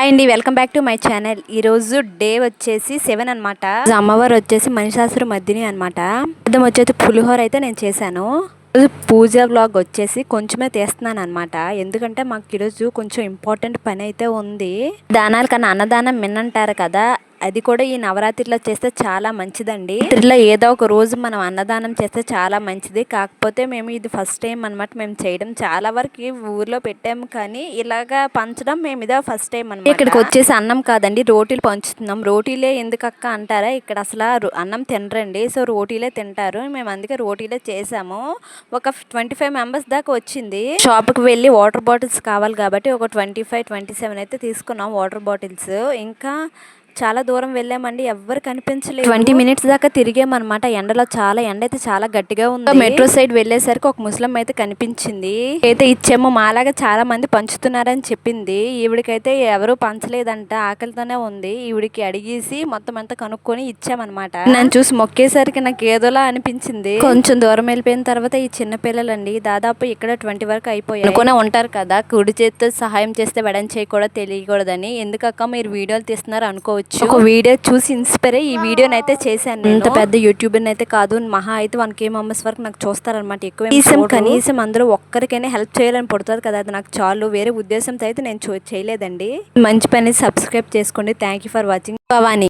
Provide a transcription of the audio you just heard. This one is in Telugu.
హాయ్ అండి welcome back to my channel ఈరోజు డే వచ్చేసి సెవెన్ అనమాట అమ్మవారు వచ్చేసి మనిషాసురు మధ్యని అనమాట అర్థం వచ్చేసి పులిహోర అయితే నేను చేశాను. ఈరోజు పూజ వ్లాగ్ వచ్చేసి కొంచెమే తీస్తున్నాను అనమాట ఎందుకంటే మాకు ఈరోజు కొంచెం ఇంపార్టెంట్ పని అయితే ఉంది. దానాలకన్నా అన్నదానం మిన్నంటారు కదా అది కూడా ఈ నవరాత్రిలో చేస్తే చాలా మంచిదండి. ఇట్లా ఏదో ఒక రోజు మనం అన్నదానం చేస్తే చాలా మంచిది. కాకపోతే మేము ఇది ఫస్ట్ టైం అనమాట మేము చేయడం చాలా వరకు ఊర్లో పెట్టాము కానీ ఇలాగా పంచడం మేము ఇదే ఫస్ట్ టైం అనమాట ఇక్కడికి వచ్చేసి అన్నం కాదండి రోటీలు పంచుతున్నాం. రోటీలే ఎందుకు అక్క అంటారా? ఇక్కడ అసలు అన్నం తినరండి. సో రోటీలే తింటారు. మేము అందుకే రోటీలే చేసాము. ఒక ట్వంటీ ఫైవ్ మెంబర్స్ దాకా వచ్చింది. షాప్కి వెళ్ళి వాటర్ బాటిల్స్ కావాలి కాబట్టి ఒక ట్వంటీ ఫైవ్ ట్వంటీ సెవెన్ అయితే తీసుకున్నాం వాటర్ బాటిల్స్. ఇంకా చాలా దూరం వెళ్ళామండి. ఎవ్వరు కనిపించలేదు. ట్వంటీ మినిట్స్ దాకా తిరిగామన్నమాట. ఎండలో చాలా ఎండ అయితే చాలా గట్టిగా ఉంది. మెట్రో సైడ్ వెళ్ళేసరికి ఒక ముస్లిం అయితే కనిపించింది. అయితే ఇచ్చేమో మాలాగా చాలా మంది పంచుతున్నారని చెప్పింది. ఈవిడికైతే ఎవరు పంచలేదంట. ఆకలితోనే ఉంది. ఈవిడికి అడిగేసి మొత్తం అంతా కనుక్కొని ఇచ్చామన్నమాట. నన్ను చూసి మొక్కేసరికి నాకు ఏదోలా అనిపించింది. కొంచెం దూరం వెళ్ళిపోయిన తర్వాత ఈ చిన్న పిల్లలండి దాదాపు ఇక్కడ ట్వంటీ వరకు అయిపోయాయి. అనుకునే ఉంటారు కదా కుడి చేతితో సహాయం చేస్తే వెడం చేయకూడదు తెలియకూడదని. ఎందుకక్క మీరు వీడియోలు తీస్తున్నారు అనుకోవచ్చు ఒక వీడియో చూసి ఇన్స్పైర్ అయ్యి ఈ వీడియోని అయితే చేశాను ఇంత పెద్ద యూట్యూబర్ అయితే కాదు. మహా అయితే వన్ కే మెంబర్స్ వరకు నాకు చూస్తారనమాట ఎక్కువ కనీసం కనీసం అందరూ ఒక్కరికైనా హెల్ప్ చేయాలని పుడుతుంది కదా. అది నాకు చాలు. వేరే ఉద్దేశంతో అయితే నేను చేయలేదండి. మంచి పని సబ్స్క్రైబ్ చేసుకోండి. Thank you for watching Bhavani.